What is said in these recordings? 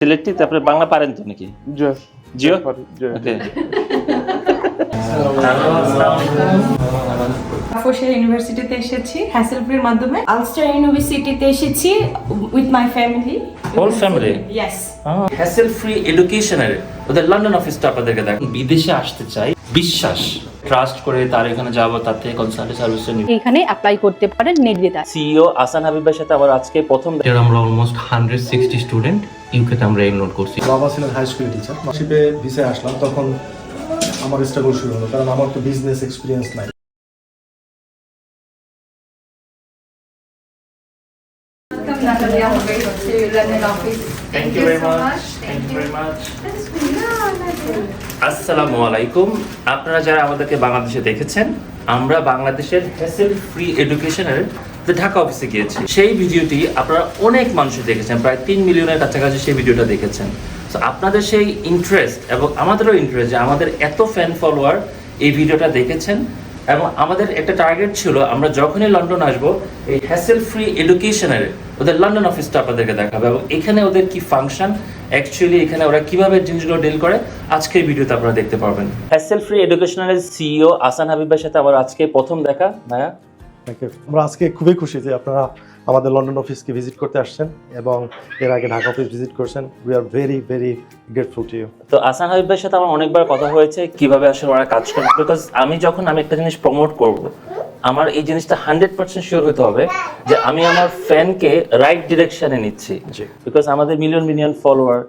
সিলেক্টটি তারপরে বাংলা পারেন তো নাকি? জিও? ওকে। ফোর্সিয়া ইউনিভার্সিটিতে এসেছি হ্যাসেলফ্রির মাধ্যমে। আলস্টার ইউনিভার্সিটিতে এসেছি with my family whole family yes hassle free এডুকেশনের ওদের লন্ডন অফিসটা আপনাদেরকে দেখ বিদেশে আসতে চাই বিশ্বাস। ট্রাস্ট করে তার এখানে যাব তার থেকে কনসাল্টেন্ট সার্ভিস এখানে অ্যাপ্লাই করতে পারেন নির্দ্বিধায় সিইও আসান হাবিবের সাথে আবার আজকে প্রথম আমরা অলমোস্ট হান্ড্রেড সিক্সটি স্টুডেন্ট ইউকেতে আমরা এনরোল করছি। বাবা ছিলেন হাই স্কুলের টিচার শিপে ভিসায় আসলাম তখন আমার স্ট্রাগল শুরু হলো কারণ আমার তো বিজনেস এক্সপিরিয়েন্স নাই। আসসালামু আলাইকুম আপনারা যারা আমাদেরকে বাংলাদেশে দেখেছেন আমরা বাংলাদেশের হ্যাসেল ফ্রি এডুকেশনের ঢাকা অফিসে গিয়েছি সেই ভিডিওটি আপনারা অনেক মানুষ দেখেছেন, প্রায় তিন মিলিয়নের কাছাকাছি সেই ভিডিওটা দেখেছেন। তো আপনাদের সেই ইন্টারেস্ট এবং আমাদেরও ইন্টারেস্ট যে আমাদের এত ফ্যান ফলোয়ার এই ভিডিওটা দেখেছেন এবং আমাদের একটা টার্গেট ছিল, আমরা যখনই লন্ডন আসব, এই হ্যাসেল ফ্রি এডুকেশনের ওদের লন্ডন অফিসটা আপনাদেরকে দেখাবো এবং এখানে ওদের কি ফাংশন অ্যাকচুয়ালি এখানে ওরা কীভাবে জিনিসগুলো ডিল করে, আজকের ভিডিওতে আপনারা দেখতে পারবেন। হ্যাসেল ফ্রি এডুকেশনের সিইও আসান হাবিবের সাথে আমার আজকে প্রথম দেখা, ভাইয়া। You. আমরা আজকে খুবই খুশি যে আপনারা আমাদের লন্ডন অফিসকে ভিজিট করতে আসছেন এবং এর আগে ঢাকা অফিস ভিজিট করছেন we are very very grateful to you তো আসান হাবিবের সাথে আমার অনেকবার কথা হয়েছে কীভাবে আসলে ওরা কাজ করে বিকজ আমি যখন আমি একটা জিনিস প্রমোট করব আমার এই জিনিসটা হান্ড্রেড পার্সেন্ট শিওর হতে হবে যে আমি আমার ফ্যানকে রাইট ডিরেকশনে নিচ্ছি। বিকজ আমাদের মিলিয়ন মিলিয়ন ফলোয়ার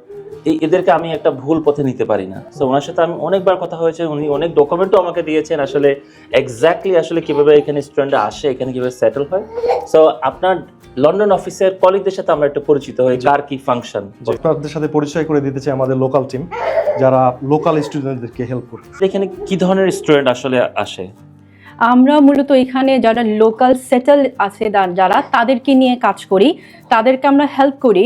এই এদেরকে আমি একটা ভুল পথে নিতে পারি না। তো ওনার সাথে আমি অনেকবার কথা হয়েছে উনি অনেক ডকুমেন্টও আমাকে দিয়েছেন আসলে এক্স্যাক্টলি আসলে কীভাবে এখানে স্টুডেন্টরা আসে এখানে কীভাবে সেটেল হয়। সো আপনার লন্ডন অফিসের কলিগদের সাথে আমরা একটু পরিচিত হই কার কি ফাংশন আপনাদের সাথে পরিচয় করে দিতে চাই আমাদের লোকাল টিম যারা লোকাল স্টুডেন্টদেরকে হেল্প করে এখানে কি ধরনের স্টুডেন্ট আসলে আসে? আমরা মূলত এখানে যারা লোকাল সেটেল আছে যারা তাদেরকে নিয়ে কাজ করি। তাদেরকে আমরা হেল্প করি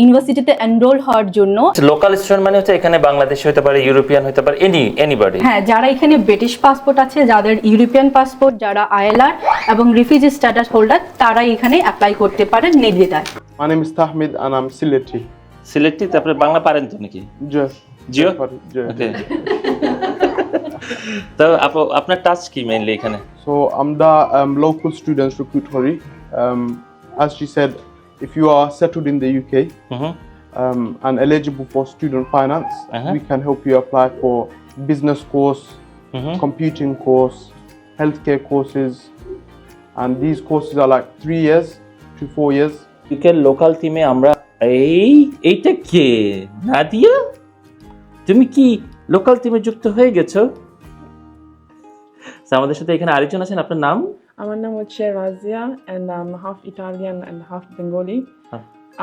ইউনিভার্সিটিতে এনরোল হওয়ার জন্য। লোকাল স্টুডেন্ট মানে হচ্ছে এখানে বাংলাদেশি হতে পারে ইউরোপিয়ান হতে পারে এনি এনিবডি হ্যাঁ যারা এখানে ব্রিটিশ পাসপোর্ট আছে যাদের ইউরোপিয়ান পাসপোর্ট যারা আইএলআর এবং রিফিউজি স্ট্যাটাস হোল্ডার তারা এখানে অ্যাপ্লাই করতে পারেন নির্দ্বিধায়। Is Tahmid and I'm Sileti. সিলেক্টটি তারপরে বাংলা পারেন তো নাকি. জিও Sorry, ওকে তো আপনার টাচ কি মেইনলি এখানে the um, local students recruitory. Um, as she said, if you are settled in the UK hmm um, and eligible for student finance, Uh-huh. we can help you apply for business course, hmm computing course, healthcare courses, and these courses are like three years to four years. ইউকের local টিমে আমরা এই এইটা কে নাদিয়া তুমি কি local টিমে যুক্ত হয়ে গেছো আমাদের সাথে এখানে আরেকজন আছেন আপনার নাম? আমার নাম হচ্ছে Razia and am half Italian and half Bengali.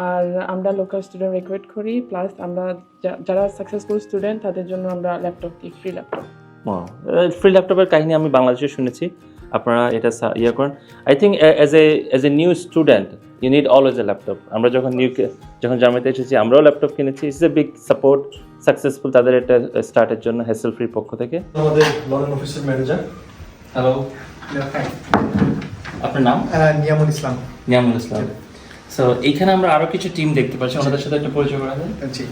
আর আমরা লোকাল স্টুডেন্ট রিক্রুট করি প্লাস আমরা যারা সাকসেসফুল স্টুডেন্ট তাদের জন্য আমরা ল্যাপটপ দিই ফ্রি ল্যাপটপ ফ্রি ল্যাপটপের কাহিনী আমি বাংলাদেশে শুনেছি। আপনারা এটা ইয়ে করেন। I think as a as a new student you need always a laptop আমরা যখন নিউ যখন জার্মানিতে এসেছি আমরাও ল্যাপটপ কিনেছি। It's a big support successful তাদের একটা স্টার্টের জন্য হ্যাসেল ফ্রি পক্ষ থেকে। আমাদের লন্ডন অফিসের ম্যানেজার হ্যালো আপনার নাম? নিয়ামুল ইসলাম। নিয়ামুল ইসলাম। সো এইখানে আমরা আরও কিছু টিম দেখতে পাচ্ছি। ওনাদের সাথে একটা পরিচয় করা যায় জি।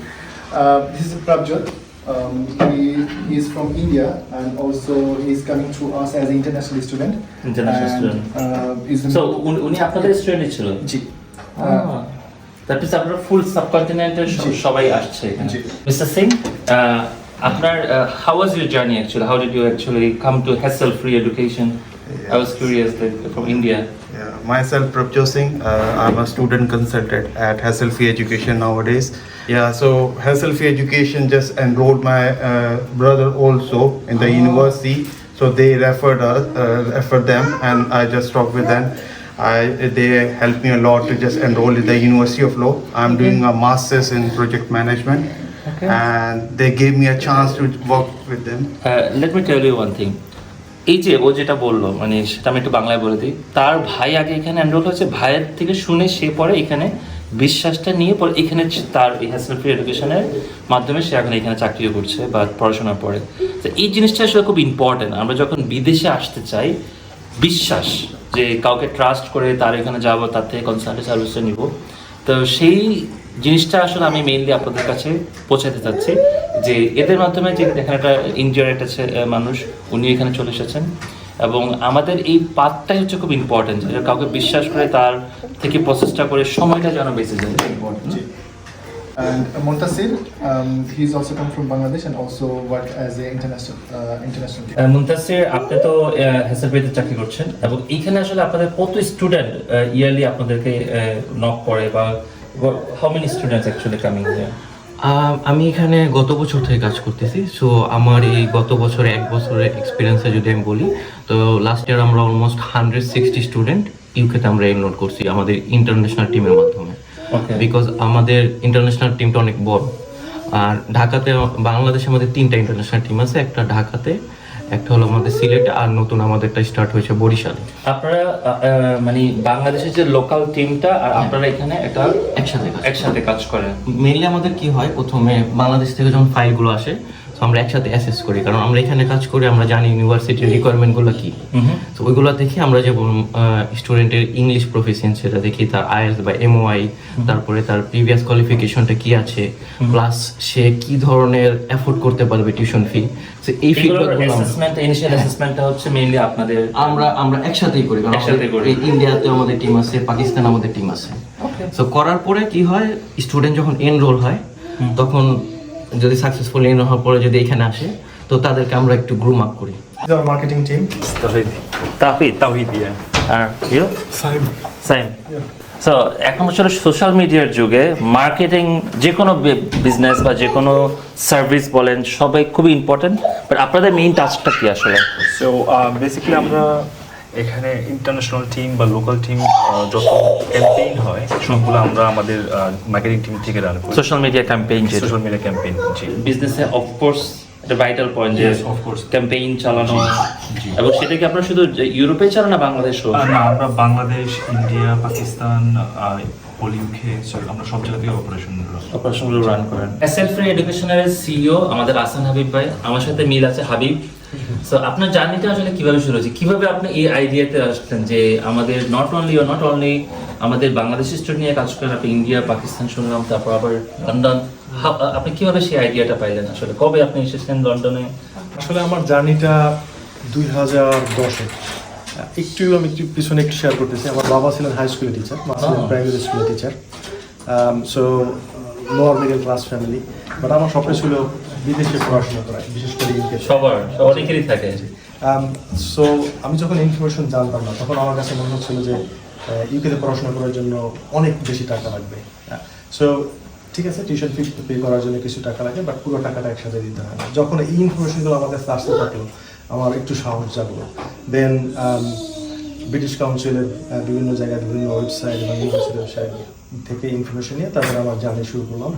this is Prabjot. Um, he, he is from India and also he is coming to us as an international student. International and, student. Uh, is উনি আপনাদের স্টুডেন্ট ছিল জি। দ্যাট মিনস আপনারা ফুল সাবকন্টিনেন্টের সবাই আসছে এখানে। জি। Mister Singh আপনার how was your journey actually how did you actually come to hassle free education I was curious from India Yeah, myself, Prabjot Singh. Uh, I'm a student consultant at Hassel Fee Education nowadays. Yeah, so Hassel Fee Education just enrolled my uh, brother also in the university. So they referred us, uh, referred them, and I just talked with them. I they helped me a lot to just enroll in the University of Law. I'm doing a master's in project management, And they gave me a chance to work with them. Let me tell you one thing এই যে ও যেটা বলল মানে সেটা আমি একটু বাংলায় বলে দিই তার ভাই আগে এখানে এনরোল হয়েছে ভাইয়ের থেকে শুনে সে পরে এখানে বিশ্বাসটা নিয়ে পরে এখানে তার হ্যাসেল ফ্রি এডুকেশনের মাধ্যমে সে এখন এখানে চাকরিও করছে বা পড়াশোনা পড়ে তো এই জিনিসটা আসলে খুব ইম্পর্টেন্ট আমরা যখন বিদেশে আসতে চাই বিশ্বাস যে কাউকে ট্রাস্ট করে তার এখানে যাব তার থেকে কনসাল্টেন্ট সার্ভিসটা নিব। তো সেই জিনিসটা আসলে আমি মেইনলি আপনাদের কাছে পৌঁছাতে চাচ্ছি যে এদের মাধ্যমে যে এখানে একটা ইন্ডিয়ার একটা মানুষ উনি এখানে চলে এসেছেন এবং আমাদের এই পাতটাই হচ্ছে খুব ইম্পর্টেন্ট যে কাউকে বিশ্বাস করে তার থেকে প্রসেসটা করে সময়টা যেন বেঁচে যায় important And Montasir, um, he's also come from Bangladesh and also worked as a international uh, international. Muntasir আপনি তো হেসারবেতে চাকরি করছেন এবং এইখানে আসলে আপনাদের কত স্টুডেন্ট ইয়ারলি আপনাদেরকে নক করে বা how many students actually coming here আমি এখানে গত বছর থেকে কাজ করতেছি সো আমার এই গত বছরে এক বছরের এক্সপিরিয়েন্সে যদি আমি বলি তো লাস্ট ইয়ার আমরা অলমোস্ট হান্ড্রেড সিক্সটি স্টুডেন্ট ইউকেতে আমরা এনরোল করছি আমাদের ইন্টারন্যাশনাল টিমের মাধ্যমে। বিকজ আমাদের ইন্টারন্যাশনাল টিমটা অনেক বড় আর ঢাকাতে বাংলাদেশে আমাদের তিনটা ইন্টারন্যাশনাল টিম আছে একটা ঢাকাতে একটা হলো আমাদের সিলেট আর নতুন আমাদেরটা স্টার্ট হয়েছে বরিশালে। আপনারা মানে বাংলাদেশের যে লোকাল টিমটা আর আপনারা এখানে একটা একসাথে একসাথে কাজ করেন। মেইনলি আমাদের কি হয় প্রথমে বাংলাদেশ থেকে যখন ফাইলগুলো আসে তো আমরা একসাথে অ্যাসেস করি কারণ আমরা এখানে কাজ করি আমরা জানি ইউনিভার্সিটির রিকোয়ারমেন্টগুলো কি। তো ওইগুলো দেখি আমরা যেমন স্টুডেন্টের ইংলিশ প্রফিসিয়েন্সি সেটা দেখি তার আইএলস বা এমওআই তারপরে তার প্রিভিয়াস কোয়ালিফিকেশনটা কি আছে প্লাস সে কি ধরনের এফোর্ড করতে পারবে টিউশন ফি তো এই এগুলোর ফিডব্যাকগুলো অ্যাসেসমেন্ট ইনিশিয়াল অ্যাসেসমেন্টটা হচ্ছে মেইনলি আপনাদের আমরা আমরা একসাথেই করি কারণ ইন্ডিয়াতে আমাদের টিম আছে পাকিস্তান আমাদের টিম আছে। তো করার পরে কি হয় স্টুডেন্ট যখন এনরোল হয় তখন যদি সাকসেসফুল এনরোল হওয়ার পরে যদি এখানে আসে তো তাদেরকে আমরা একটু গ্রুম আপ করি। Marketing team. Tahid Tahid are you Saim Saim so এখন আসলে সোশ্যাল মিডিয়ার যুগে মার্কেটিং যে কোনো বিজনেস বা যে কোনো সার্ভিস বলেন সবাই খুবই ইম্পর্টেন্ট বাট আপনাদের মেইন টাস্কটা কি আসলে? সো বেসিক্যালি uh, আমরা এখানে ইন্টারন্যাশনাল টিম বা লোকাল টিম যত ক্যাম্পেইন হয় সবগুলো আমরা আমাদের মার্কেটিং টিম থেকে রান করি। সোশ্যাল মিডিয়া ক্যাম্পেইন যে সোশ্যাল মিডিয়া ক্যাম্পেইন জি। বিজনেসে অফকোর্স একটা ভাইটাল পয়েন্ট যে. ক্যাম্পেইন চালানো এবং সেটা কি আপনারা শুধু যে ইউরোপে চালান না বাংলাদেশও না আমরা Bangladesh India Pakistan whole UK আমরা সব জায়গা থেকে অপারেশন অপারেশনগুলো রান করেন। সেলফ ফ্রি এডুকেশনের সিইও আমাদের আসান হাবিব ভাই। আমার সাথে মিল আছে হাবিব। সো আপনার জার্নিটা আসলে কীভাবে শুরু হয়েছে? কীভাবে আপনি এই আইডিয়াতে আসলেন যে আমাদের নট অনলি ও নট অনলি আমাদের বাংলাদেশি স্টুডেন্ট নিয়ে কাজ করেন আপনি ইন্ডিয়া পাকিস্তান শুনলাম তারপর আবার লন্ডন আপনি কীভাবে সেই আইডিয়াটা পাইলেন আসলে? কবে আপনি এসেছেন লন্ডনে আসলে আমার জার্নিটা দুই হাজার দশে একটু আমি একটু পিছনে একটু শেয়ার করতেছি। আমার বাবা ছিলেন হাই স্কুলের টিচার মা ছিলেন. প্রাইমারি স্কুলের teacher so lower middle class family but আমার স্বপ্ন ছিল বিদেশে পড়াশোনা করা বিশেষ করে ইউকে সবার অনেকেরই থাকে। সো আমি যখন ইনফরমেশন জানতাম না তখন আমার কাছে মনে হচ্ছিল যে ইউকেতে পড়াশোনা করার জন্য অনেক বেশি টাকা লাগবে। সো ঠিক আছে টিউশন ফি পে করার জন্য কিছু টাকা লাগে বাট পুরো টাকাটা একসাথে দিতে হয়। যখন এই ইনফরমেশনগুলো আমার কাছে আসতে থাকল আমার একটু সাহস জাগলো। দেন ব্রিটিশ কাউন্সিলের বিভিন্ন জায়গায় বিভিন্ন ওয়েবসাইট বা ইউনিভার্সিটি ওয়েবসাইট থেকে ইনফরমেশন নিয়ে তারপরে আমার জার্নি শুরু করলাম।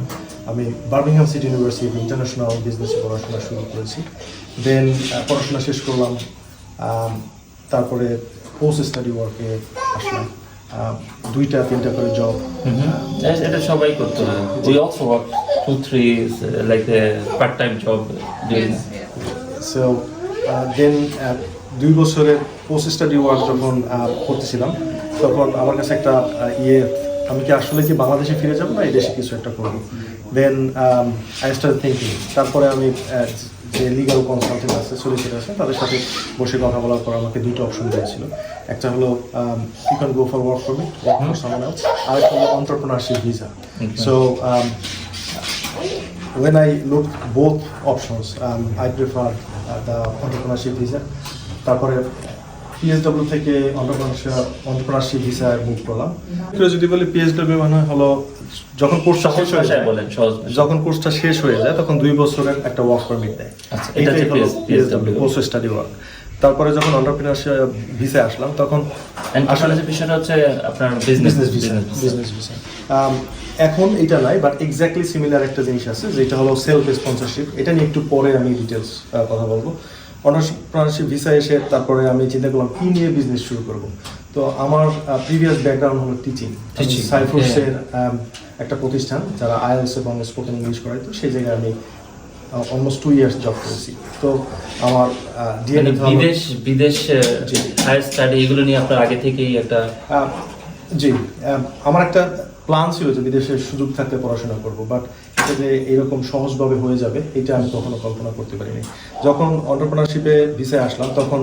আমি বার্মিংহাম সিটি ইউনিভার্সিটি ইন্টারন্যাশনাল বিজনেসে পড়াশোনা শুরু করেছি। দেন পড়াশোনা শেষ করলাম। তারপরে পোস্ট স্টাডি ওয়ার্কে আসলাম। দুইটা তিনটা করে জব এটা সবাই করতে we also work two three like part time job so then দুই বছরের পোস্ট স্টাডি ওয়ার্ক যখন করতেছিলাম তখন আমার কাছে একটা ইয়ে আমি কি আসলে কি বাংলাদেশে ফিরে যাব না এই দেশে কিছু একটা করব? দেন আই স্টার থিঙ্কিং তারপরে আমি যে লিগাল কনসালটেন্ট আছে সলিসিটার আছে তাদের সাথে বসে কথা বলার পর আমাকে দুটো অপশন দিয়েছিল। একটা হলো you can go for work permit work for someone else আর একটা হলো entrepreneurship visa so when I looked both options, um, I prefer uh, the entrepreneurship visa. তারপরে পিএসডব্লিউ থেকে মুভ করলাম। যদি বলি পিএসডব্লিউ মানে হলো যখন কোর্সটা শেষ হয়ে যায় বলেন যখন কোর্সটা শেষ হয়ে যায় তখন দুই বছরের একটা ওয়ার্ক পারমিট দেয়। আচ্ছা, এটা হলো পিএসডব্লিউ পোস্ট স্টাডি ওয়ার্ক তারপরে যখন ভিসা আসলাম তখন আসলে যে বিষয়টা হচ্ছে আপনার বিজনেস বিজনেস ভিসা এখন এটা নাই বাট এক্স্যাক্টলি সিমিলার একটা জিনিস আছে যেটা হলো সেলফ স্পন্সরশিপ এটা নিয়ে একটু পরে আমি ডিটেলস কথা বলব। অনার্সপ্রানারশিপ ভিসা এসে তারপরে আমি চিন্তা করলাম কি নিয়ে বিজনেস শুরু করব? তো আমার প্রিভিয়াস ব্যাকগ্রাউন্ড হলো টিচিং সাইফোর্সের একটা প্রতিষ্ঠান যারা আইএলস এবং স্পোকেন ইংলিশ করাই তো সেই জায়গায় আমি অলমোস্ট টু ইয়ার্স জব করেছি। তো আমার মানে বিদেশ বিদেশ হায়ার স্টাডি এগুলো নিয়ে আপনার আগে থেকেই একটা জি আমার একটা প্ল্যান ছিল যে বিদেশে সুযোগ থাকতে পড়াশোনা করব বাট যে এরকম সহজভাবে হয়ে যাবে এটা আমি কখনো কল্পনা করতে পারিনি। যখন অন্টারপ্রিনারশিপে ভিসায় আসলাম তখন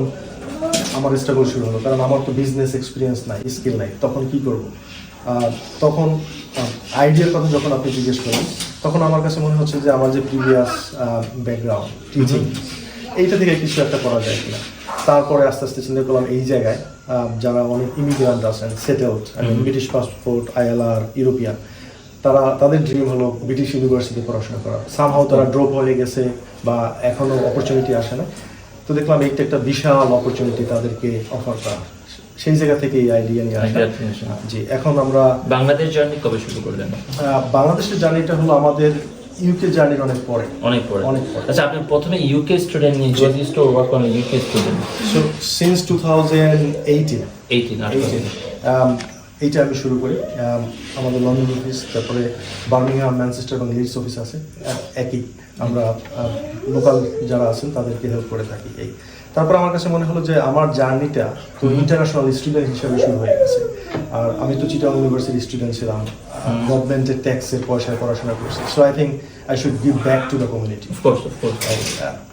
আমার স্ট্রাগল শুরু হলো। কারণ আমার তো বিজনেস এক্সপিরিয়েন্স নাই স্কিল নাই। তখন কি করব? তখন আইডিয়ার কথা যখন আপনি জিজ্ঞেস করেন তখন আমার কাছে মনে হচ্ছে যে আমার যে প্রিভিয়াস ব্যাকগ্রাউন্ড টিচিং এইটা থেকে কিছু একটা করা যায় কিনা। তারপরে আস্তে আস্তে চিন্তা করলাম এই জায়গায় যারা অনেক ইমিগ্রান্ট আছেন settled British passport ILR European তারা তাদের ড্রিম হলো ব্রিটিশ ইউনিভার্সিটি পড়াশোনা করা। সামহাও তারা ড্রপ হয়ে গেছে বা এখনও অপরচুনিটি আসে না। তো দেখলাম এইটা একটা বিশাল অপরচুনিটি তাদেরকে অফার করা। সেই জায়গা থেকে এই আইডিয়া নিয়ে আসা। জি এখন আমরা বাংলাদেশ জার্নি কবে শুরু করলেন? বাংলাদেশের জার্নিটা হলো আমাদের ইউকে জার্নির অনেক পরে। অনেক পরে। অনেক পরে। আচ্ছা আপনি প্রথমে ইউকে স্টুডেন্ট নিয়ে US to work on UK student so since two thousand eighteen 18 আঠারো Um, এইটা আমি শুরু করি। আমাদের লন্ডন অফিস তারপরে বার্মিংহাম ম্যানচেস্টার এবং লিডস অফিস আছে। একই আমরা লোকাল যারা আছেন তাদেরকে হেল্প করে থাকি এই। তারপর আমার কাছে মনে হলো যে আমার জার্নিটা তো ইন্টারন্যাশনাল স্টুডেন্ট হিসেবে শুরু হয়ে গেছে। আর আমি তো চিটাং ইউনিভার্সিটির স্টুডেন্ট ছিলাম। গভর্নমেন্টের ট্যাক্সের পয়সায় পড়াশোনা করছি। So I think I should give back to the community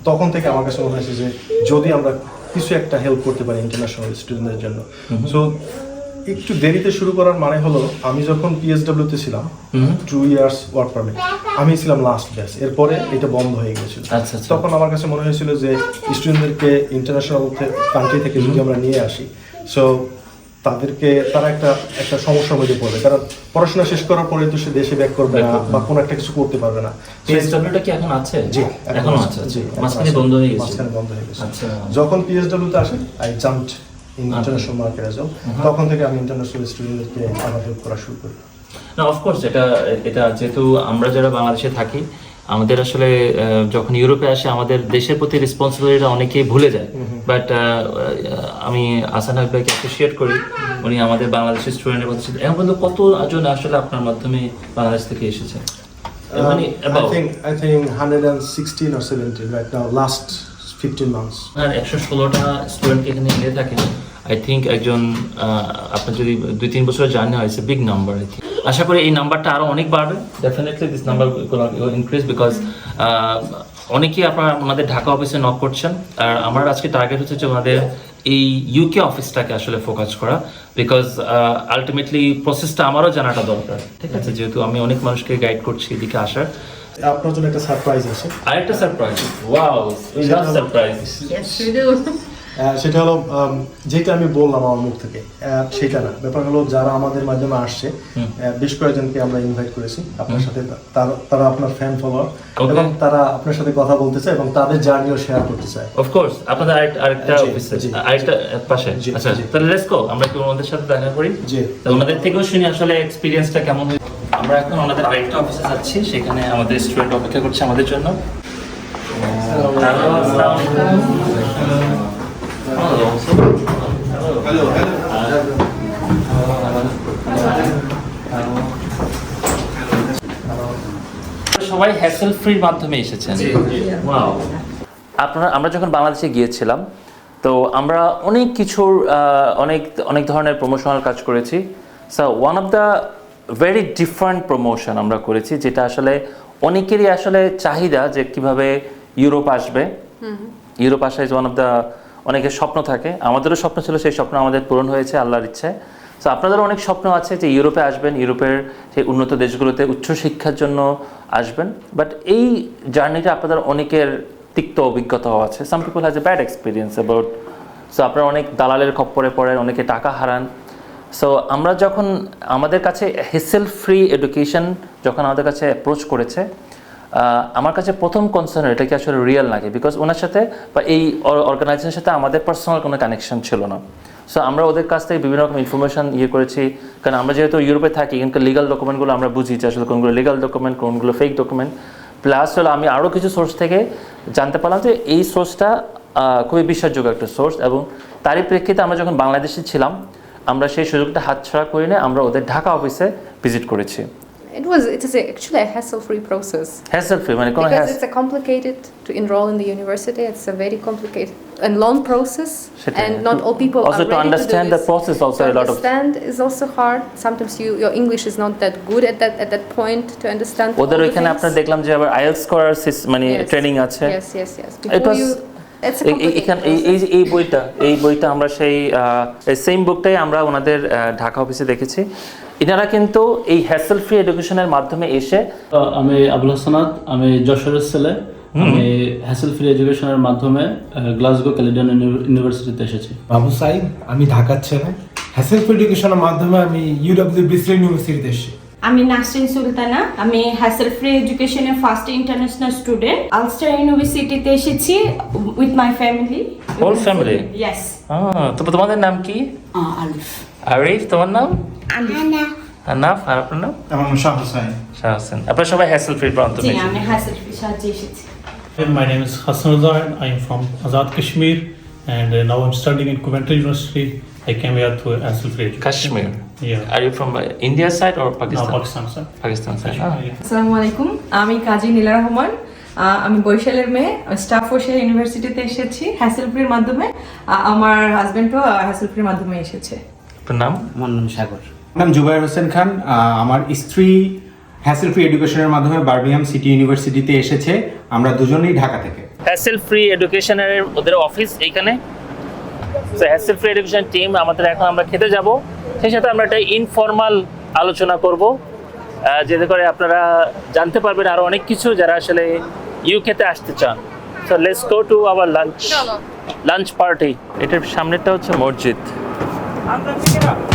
তখন থেকে আমার কাছে মনে হয়েছে যে যদি আমরা কিছু একটা হেল্প করতে পারি ইন্টারন্যাশনাল স্টুডেন্টদের জন্য। সো একটু দেরিতে শুরু করার মানে হলো আমি যখন পিএসডব্লিউ তে ছিলাম টু ইয়ার্স ওয়ার্ক পারমিট আমি ছিলাম লাস্ট ব্যাচ এরপরে এটা বন্ধ হয়ে গেছিল আচ্ছা, আচ্ছা। তখন আমার কাছে মনে হয়েছিল যে স্টুডেন্টদেরকে ইন্টারন্যাশনাল কান্ট্রি থেকে যদি আমরা নিয়ে আসি সো তাদেরকে তারা একটা একটা সমস্যার মধ্যে পড়বে। কারণ পড়াশোনা শেষ করার পরে তো সে দেশে ব্যাক করবে না বা কোনো একটা কিছু করতে পারবে না। পিএসডব্লিউটা কি এখন আছে? জি এখনও আছে জি মাঝখানে বন্ধ হয়ে গেছে। মাঝখানে বন্ধ হয়ে গেছে। আচ্ছা। যখন পিএসডব্লিউ তে আসে I jumped international market as তখন থেকে আমি ইন্টারন্যাশনাল স্টুডেন্টদেরকে আমার হেল্প করা শুরু করি। না অফকোর্স এটা এটা যেহেতু আমরা যারা বাংলাদেশে থাকি আমাদের আসলে যখন ইউরোপে আসে আমাদের দেশের প্রতি রেসপন্সিবিলিটিটা অনেকেই ভুলে যায়। বাট আমি আসান ভাইকে অ্যাপ্রিসিয়েট করি। উনি আমাদের বাংলাদেশের স্টুডেন্টের কথা এখন পর্যন্ত কতজন আসলে আপনার মাধ্যমে বাংলাদেশ থেকে এসেছে মানে I think I think hundred and sixteen or seventeen right now last fifteen months আর একশো ষোলোটা স্টুডেন্টকে এখানে নিয়ে থাকেন। আই থিঙ্ক একজন আপনার যদি দুই তিন বছর জার্নি হয় বিগ নাম্বার আই থিঙ্ক আশা করি এই নাম্বারটা আরও অনেক বাড়বে। Definitely this number increase because অনেকেই আপনারা আমাদের ঢাকা অফিসে নক করছেন। আর আমার আজকে টার্গেট হচ্ছে যে আমাদের এই ইউকে অফিসটাকে আসলে ফোকাস করা বিকজ আলটিমেটলি প্রসেসটা আমারও জানাটা দরকার। ঠিক আছে? যেহেতু আমি অনেক মানুষকে গাইড করছি এদিকে আসার। আপনার জন্য একটা সারপ্রাইজ আছে। আরেকটা সারপ্রাইজ ওয়াও সারপ্রাইজ সেটা হলো যেটা আমি বললাম আমার মুখ থেকে আহ, সেটা না। ব্যাপার হলো যারা আমাদের মাধ্যমে আসছে বেশ কয়েকজনকে আমরা ইনভাইট করেছি। আপনার সাথে তারা আপনার ফ্যান ফলোয়ার এবং তারা আপনার সাথে কথা বলতে চায় এবং তাদের জার্নিও শেয়ার করতে চায়। অফকোর্স আপনাদের আরেকটা আরেকটা অফিসে আরেকটা পাশে। আচ্ছা তাহলে লেটস গো আমরা একটু ওনাদের সাথে দেখা করি। জি। তো ওনাদের থেকেও শুনি আসলে এক্সপিরিয়েন্সটা কেমন হয় আমরা এখন ওনাদের আরেকটা অফিসে যাচ্ছি। সেখানে আমাদের স্টুডেন্ট অপেক্ষা করছে আমাদের জন্য। সবাই হ্যাসেল ফ্রির মাধ্যমে এসেছেন। আপনারা আমরা যখন বাংলাদেশে গিয়েছিলাম তো আমরা অনেক কিছুর আহ, অনেক অনেক ধরনের প্রমোশনাল কাজ করেছি। So one of the very different promotion আমরা করেছি যেটা আসলে অনেকেরই আসলে চাহিদা যে কীভাবে ইউরোপ আসবে। ইউরোপ আসা ইজ ওয়ান অফ দ্য অনেকের স্বপ্ন থাকে। আমাদেরও স্বপ্ন ছিল, সেই স্বপ্ন আমাদের পূরণ হয়েছে আল্লাহর ইচ্ছে সো আপনাদেরও অনেক স্বপ্ন আছে যে ইউরোপে আসবেন, ইউরোপের সেই উন্নত দেশগুলোতে উচ্চশিক্ষার জন্য আসবেন। বাট এই জার্নিটা আপনাদের অনেকের তিক্ত অভিজ্ঞতাও আছে। Some people has a bad experience about so আপনারা অনেক দালালের খপ্পরে পড়েন, অনেকে টাকা হারান। সো আমরা যখন আমাদের কাছে হেসেল ফ্রি এডুকেশন যখন আমাদের কাছে অ্যাপ্রোচ করেছে আমার কাছে প্রথম কনসার্ন এটা কি আসলে রিয়েল নাকি? বিকজ ওনার সাথে বা এই অর্গানাইজেশনের সাথে আমাদের পার্সোনাল কোনো কানেকশন ছিল না। সো আমরা ওদের কাছ থেকে বিভিন্ন রকম ইনফরমেশন ইয়ে করেছি। কারণ আমরা যেহেতু ইউরোপে থাকি, এখানকার লিগাল ডকুমেন্টগুলো আমরা বুঝি যে আসলে কোনগুলো লিগাল ডকুমেন্ট কোনগুলো ফেক ডকুমেন্ট প্লাস হলো, আমি আরও কিছু সোর্স থেকে জানতে পারলাম যে এই সোর্সটা খুবই বিশ্বাসযোগ্য একটা সোর্স এবং তারই প্রেক্ষিতে আমরা যখন বাংলাদেশে ছিলাম, আমরা সেই সুযোগটা হাতছাড়া করে নিয়ে আমরা ওদের ঢাকা অফিসে ভিজিট করেছি। It was. It is a, actually a hassle-free process. Hassle free মানে কোনো because has it's a complicated to enroll in the university. It's a very complicated and long process, সেটাই। and not all people Also are to ready understand to do the this. process also to a lot of- understand is also hard. Sometimes you your English is not that good at that at that point to understand. ওদের all the ওইখানে things. আপনার দেখলাম যে আবার IELTS করার সিস- মানে Yes. Training আছে Yes, yes, yes. It Before was- you, it's a complicated এখানে এই process. এই এই বইটা এই বইটা আমরা সেই সেম বুকটাই আমরা ওনাদের আহ, ঢাকা অফিসে দেখেছি এনারা কিন্তু এই হ্যাসেল ফ্রি এডুকেশনের মাধ্যমে এসে আমি আবুল হাসানাত আমি যশোরের ছেলে। আমি হ্যাসেল ফ্রি এডুকেশনের মাধ্যমে গ্লাসগো ক্যালিডন ইউনিভার্সিটিতে এসেছি। বাবু সাইদ আমি ঢাকার ছেলে। হ্যাসেল এডুকেশনের মাধ্যমে আমি ইউডব্লিউ ইউনিভার্সিটিতে এসেছি। আমি নাসরিন সুলতানা আমি হ্যাসেল ফ্রি এডুকেশনের ফার্স্ট ইন্টারন্যাশনাল স্টুডেন্ট আলস্টার ইউনিভার্সিটিতে এসেছি with my family whole family yes তো তোমাদের নাম কি? আলিফ। আরিফ তোমার নাম? আলিফ আনাফ আর আপনার নাম? আমার নাম শাহ হোসাইন শাহ হোসেন। আপনারা সবাই হ্যাসেল ফ্রি প্রান্ত জি আমি হ্যাসেল ফ্রি সাহায্যে এসেছি। My name is Hassan Zaid. I am from Azad Kashmir and uh, now I'm studying in Coventry University. I came here to Hassel Free Education. Kashmir Yeah. Are you from India side Pakistan Pakistan, sir. Pakistan side আসসালামু আলাইকুম আমি কাজী নীলা রহমান। আমি বরিশালের মেয়ে। Staff Barishal ইউনিভার্সিটিতে এসেছি hassle ফ্রির মাধ্যমে আমার হাজবেন্ডও হ্যাসেল ফ্রির মাধ্যমে এসেছে। আপনার নাম? আমার নাম সাগর। নাম জুবাইর হোসেন খান। আমার স্ত্রী হ্যাসেল ফ্রি এডুকেশনের মাধ্যমে বার্মিংহাম সিটি ইউনিভার্সিটিতে এসেছে। আমরা দুজনেই ঢাকা থেকে। হ্যাসেল ফ্রি এডুকেশনের ওদের অফিস এইখানে। হ্যাসেল ফ্রি এডুকেশন টিম আমাদের এখন আমরা খেতে যাব। সেই সাথে আমরা একটা ইনফর্মাল আলোচনা করব। যেতে করে আপনারা জানতে পারবেন আরও অনেক কিছু যারা আসলে ইউকেতে আসতে চান। So let's go to our lunch lunch party এটার সামনেরটা হচ্ছে মসজিদ। 안전 챙겨라.